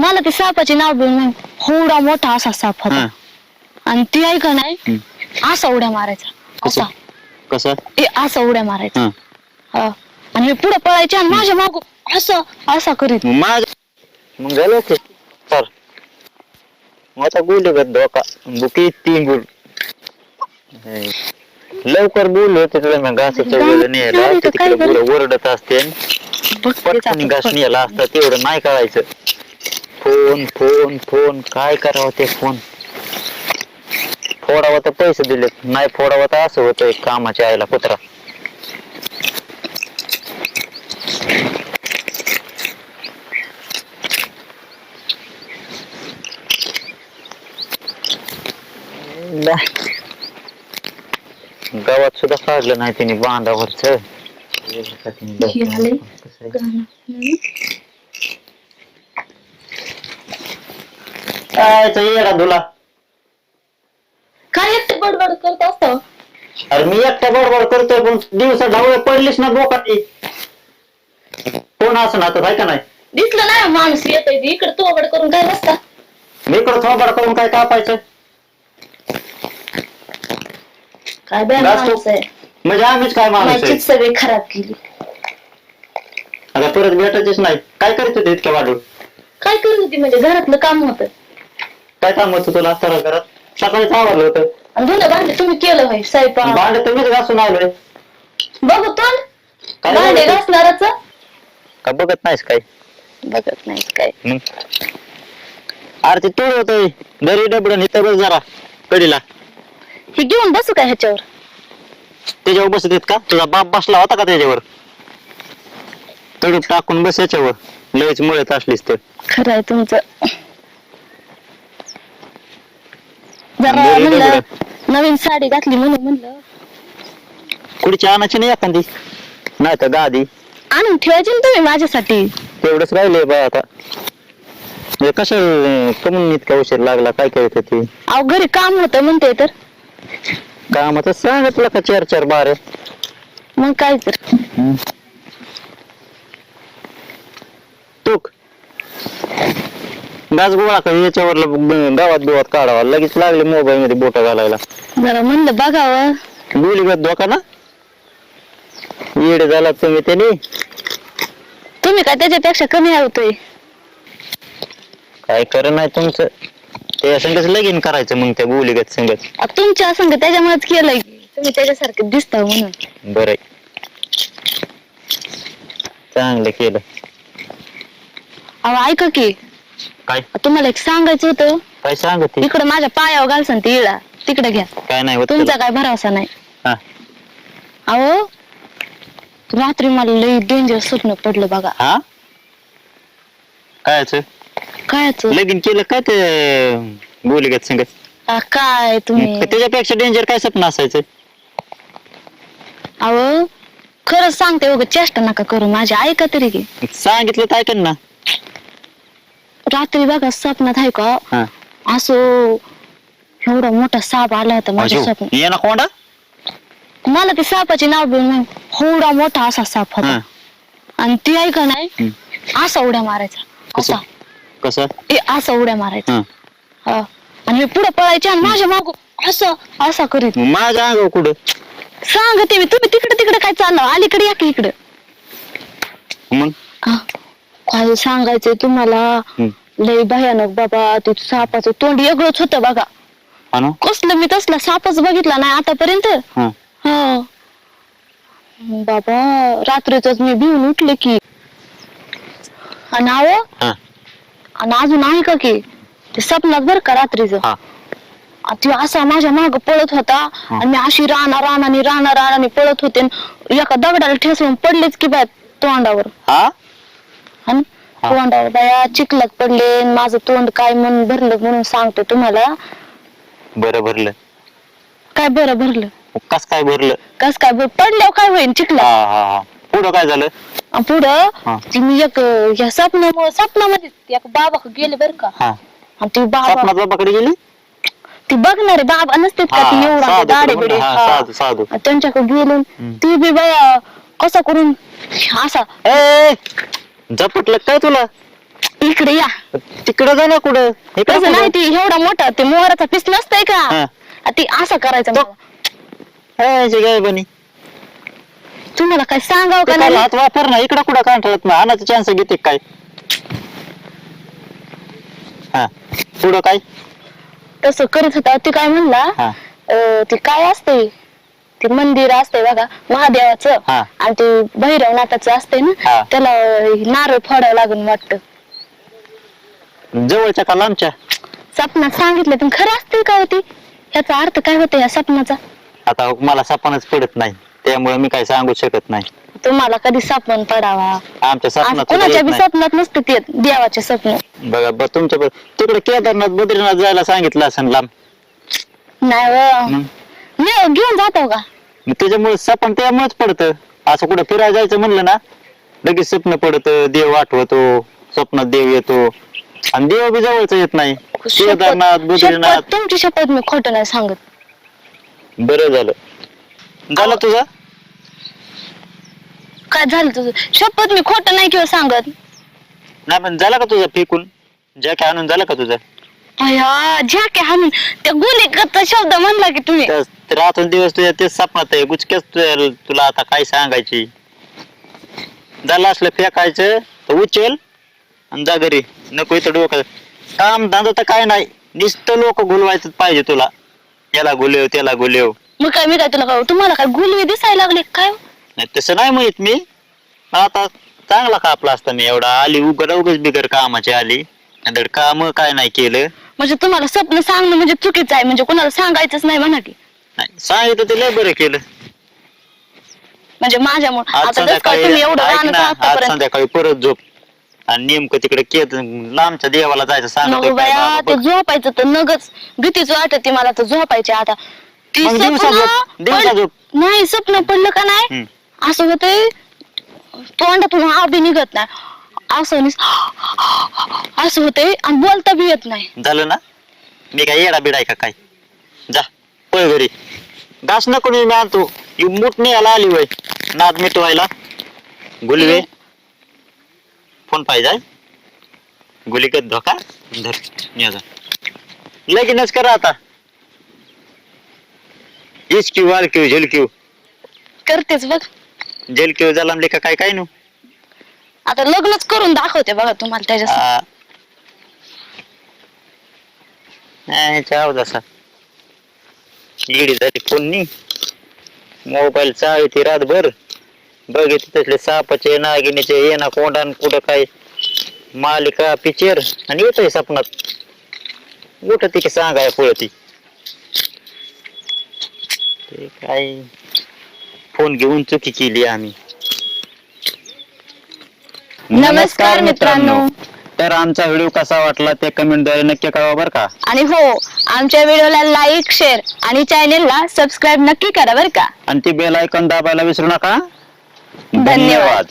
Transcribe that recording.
मला ते सापाचे नाव बिन नाही होवडा मोठा असा साप होता. आणि ती आहे का नाही. असा उड्या मारायचा. कसं? असा कसं? ए असा उड्या मारायचा. हा. हा. आणि मी पुढे पळायचे आणि माझ्या माग असं असा करीत. मग माझ मग झालं की सर. मग आता बोलू का धोका? बुकी तीन गुल लवकर बोल होते तुला मग ते तर काय तिकडे ओरडत असते ते पटकन घास. न्यायला असतं तेवढं नाही कळायचं. Phone phone phone. काय करावं ते फोन? फोडावं तर पैसे दिलेत. नाही फोडावं तर असं होतं कामाच्या आईला कुत्रा. गावात सुद्धा काढलं नाही तिने बांधावरच. काय येडा तुला? काय एकटे बडबड करत असतो? अरे मी एकटा बडबड करतोय पण दिवसा ढवळे पडलीस ना बोकात कोण असं ना आता का नाही? दिसलं नाही माणूस येत इकडे तू करून काय बसता? मी इकडं थोबड करून काय कापायचं? काय बॅ जास्त- माणूस आहे. म्हणजे आम्हीच काय माणूस आहे? माझीच सगळी खराब केली. आता परत भेटायचीच नाही. काय करत होते इतक्या वाढून? काय करत होती? म्हणजे घरातलं काम होतं. काय काम होतं तुला सरळ करत सकाळीच आवडलं होतं. आणि धुणं भांडे तुम्ही केलं होय स्वयंपाक. भांडे तर मीच घासून आलोय. बघू तोंड काय भांडे बघत- घासणारच. का बघत नाहीस काय? बघत नाही काय. मग? अरे ते तोड होतोय. दरी डबडन इथं बस जरा कडीला. हे घेऊन बसू का ह्याच्यावर? त्याच्यावर बसत आहेत का? तुझा बाप बसला होता का त्याच्यावर? तडूप टाकून बस याच्यावर लयच मुळत असलीस तर. खरं आहे तुमचं. जरा बरं, म्हणलं बरं. नवीन साडी घातली म्हणून म्हणलं. कुठची आणायची नाही एखादी? नाही तर गादी. आणून ठेवायची ना तुम्ही माझ्यासाठी. तेवढंच राहिले बा आता. हे कसं कमून इतका उशीर लागला काय करत होती अहो घरी काम होतं म्हणते तर. कामाचं सांगितलं का चार चार बारे? मग काय तर. तूक गाज गोळा कर याच्यावर गावात बिवात काढावा. लगेच लागले मोबाईल मध्ये बोट घालायला. जरा म्हणलं बघावं. बोली गत धोका ना येड झाला तुम्ही त्याने. तुम्ही काय त्याच्यापेक्षा कमी होतोय काय खरं नाही तुमचं. त्या संगच लगीन करायचं मग त्या बोलीगत संगत. तुमच्या संग त्याच्यामुळेच केलंय. तुम्ही त्याच्यासारखे दिसता म्हणून. बरं चांगलं केलं. अहो ऐका की. काय? तुम्हाला एक सांगायचं होतं? काय सांगत? इकडं माझ्या पायावर घालसन ती इळा. तिकडे घ्या. काय नाही होत तुमचा? काय भरोसा नाही. हा. अहो रात्री मला लई डेंजर स्वप्न पडलं बघा. हा? कायच? कायच? लगीन केलं काय ते बोलीगत संगत? काय तुम्ही? त्याच्यापेक्षा डेंजर काय स्वप्न असायचं? अहो खरंच सांगते उगा चेष्टा नका करू माझी. ऐका तरी की. सांगितलं तर ऐकन ना. रात्री बघा स्वप्नात आहे का? हा. असो एवढा मोठा साप आला होता माझ्या अजो, स्वप्नात. ये ना कोंडा. मला ते सापाचे नाव बिन एवढा मोठा असा साप होता. हा. आणि ती ऐका नाही. असा उड्या मारायचा. कसं? असा. कसं? ए असा उड्या मारायचा. हा. हा. आणि मी पुढे पळायचे आणि माझ्या माग असं असा करीत. मग माझ्या अंगावर कुठं? सांगते मी तुम्ही तिकडे तिकडे काय चाललं? अलीकडे या की इकडे? मग? काय सांगायचंय तुम्हाला. लय भयानक बाबा ते सापाचं तोंड वेगळंच होतं बघा. हा ना? कसलं मी तसला सापच बघितला नाही आतापर्यंत. हा. हा. बाबा रात्रीच मी भिवून उठले की. आणि हा. आणि अजून आहे का की ते स्वप्नात बर का रात्रीच? हा. ती असा माझ्या माग पळत होता आणि मी अशी राणा राणानी राणा राणानी पळत होते आणि एका दगडाला ठेसून पडलेच की बाय तोंडावर. हा? हा. तोंडावर बाया चिखलात पडले आणि माझं तोंड काय म्हणून भरलं म्हणून सांगतो तुम्हाला. बरं भरलं. काय बरं भरलं? कस काय भरलं? कस काय पडल्यावर काय होईल हा हा हा. पुढं काय झालं? पुढं. ती मी एक ह्या स्वप्नामुळे स्वप्नामध्ये एक बाबा गेले बर का. हा. आणि ती बाबा स्वप्नात बाबाकडे गेली? ती बघणारे बाबा नसतात का हा, ती एवढा साधू दाढे बरोबर बिडे ना, हा, साधू, साधू. त्यांच्याकडे गेलो. ती बी बाया कसा करून असा ए! झपटलं काय तुला? इकडे या. तिकडं जा ना कुठं. इकडं नाही कुठं? ती एवढा मोठा ते मोहराचा पीस नसतंय का? हा. आ, ती असं करायचं तो- मला. ए, जी गाय बनी तुम्हाला काय सांगावं ते का काय नाही? हात वापर ना इकडं कुठं कांठळत ना हाणाचा चान्स घेते काय? हा. पुढं काय? तसं करत होता ती काय म्हणला? हा. अं, ते काय असते ते मंदिर असते बघा महादेवाचं. हा. आणि ते भैरवनाथाचं असते ना हा. त्याला नारळ फोडावं लागून वाटतं. जवळच्या का लांबच्या? सपनात सांगितलं पण खरं असते का होती याचा अर्थ काय होतो या सपनाचा? आता मला सपनच पडत नाही त्यामुळे मी काय सांगू शकत नाही. तुम्हाला कधी सपन पडावा? आमच्या असं सपनात कोणाच्या बी स्वप्नात नसतं ते देवाचे स्वप्न बघा बरं तुमच्या तिकडे केदारनाथ बद्रीनाथ जायला सांगितलं असं लांब. नाही व. मग घेऊन जातो का? मग त्याच्यामुळे सपन त्यामुळेच पडतं. असं कुठं फिरायला जायचं म्हणलं ना लगेच स्वप्न पडतं देव आठवतो स्वप्नात देव येतो. आणि देव बी जवळच येत नाही. केदारनाथ शपथ बद्रीनाथ. तुमची शपथ मी खोटं नाही सांगत. बरं झालं. झालं तुझं? काय झालं तुझं? शपथ मी खोटं नाही किंवा सांगत. नाही पण झालं का तुझं फेकून? जॅक आणून झालं का तुझं? अया ज्या काय हाणून त्या गुन्हेगारचा शब्द म्हणला की तुम्ही. त्यास- ते रात्र दिवस तुझ्या तेच सपनात आहे. गुचक्याच तुझ्या- तुला आता काय सांगायची? झालं असलं फेकायचं तर उचल आणि जा घरी. नको इथं डोकं काम धंदा तर काय नाही. नुसतं लोक गुलवायचं पाहिजे तुला. याला गुलेव त्याला गुलेव मग काय मी काय तुला काय तुम्हाला काय गुलवी दिसायला लागले काय? हो? नाही तसं नाही माहीत मी. आता चांगला कापला असता मी एवढा. आली उघड उगच बिगर कामाची आली. आणि काम काय नाही केलं. म्हणजे तुम्हाला स्वप्न सांगणं म्हणजे चुकीचं आहे म्हणजे कोणाला सांगायचंच नाही म्हणा की. नाही सांगितलं ते लय बरं केलं. म्हणजे माझ्यामुळे. आज आता जसं काय संध्याकाळी तुम्ही एवढं ऐक राहणं ना, आज आतापर्यंत संध्याकाळी परत झोप. आणि नेमकं तिकडे केत लांबच्या देवाला जायचं नको बाया ते झोपायचं तर नगच. भीतीच वाटते मला तर झोपायचे आता. ती मग दिवसा स्वप्न झोप, दिवसा पड- झोप. नाही स्वप्न पडलं का नाही? असं होतंय तोंडातून आबी निघत नाही. असं निस- असं होतंय आणि बोलता बी येत नाही. झालं ना? मी काय येडा बिडाय का काय? जा पळ घरी. घास नको मी आणतो. ही मूठ याला आली वय. नाद मिटवायला. गुलवे. फोन पाहिजे गुलिकत धोका? धर न्या जा. लगीनच करा आता. इचक्यू वालक्यू झेलक्यू करतेच बघ. झेलक्यू जलामले का काय काय नु? आता लग्नच करून दाखवते बघा तुम्हाला त्याच्या चाव जसा इडी झाली फोननी मोबाईल ती रातभर. बघितले तसले सापाचे नागिनीचे येणा कोंडान कुठं काय. मालिका पिक्चर आणि येतोय सपनात. उठ ती की सांगाय ती ते काय? फोन घेऊन चुकी केली आम्ही. नमस्कार मित्रांनो. तर आमचा व्हिडिओ कसा वाटला ते कमेंटद्वारे नक्की कळवा बरं का. आणि हो आमच्या व्हिडिओला लाईक शेअर आणि चॅनेलला सबस्क्राईब नक्की करा बरं का. आणि ती बेल आयकॉन दाबायला विसरू नका. धन्यवाद.